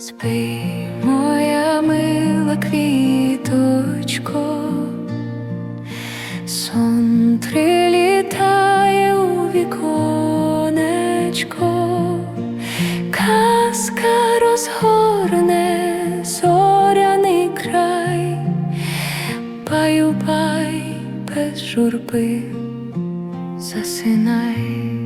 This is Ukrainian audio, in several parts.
Спи, моя мила квіточко, сон прилітає у віконечко, казка розгорне зоряний край, баю бай без журби, засинай.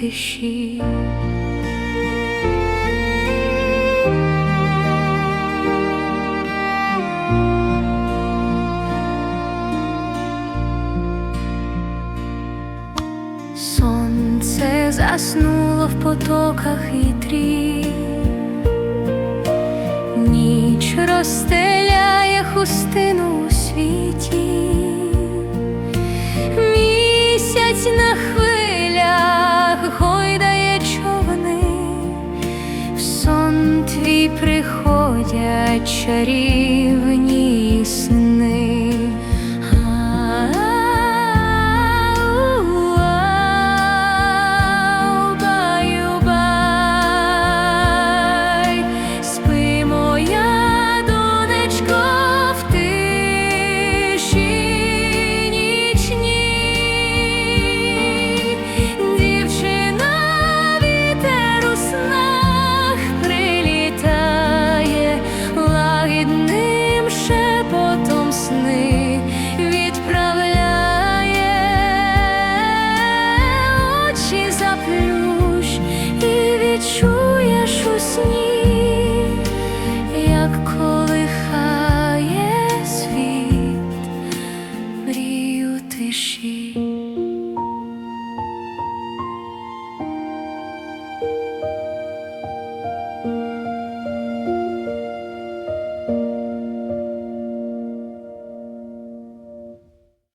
Тиші. Сонце заснуло в потоках вітрів, ніч розстеляє твій приходять чарівні сни. І відчуєш у сні,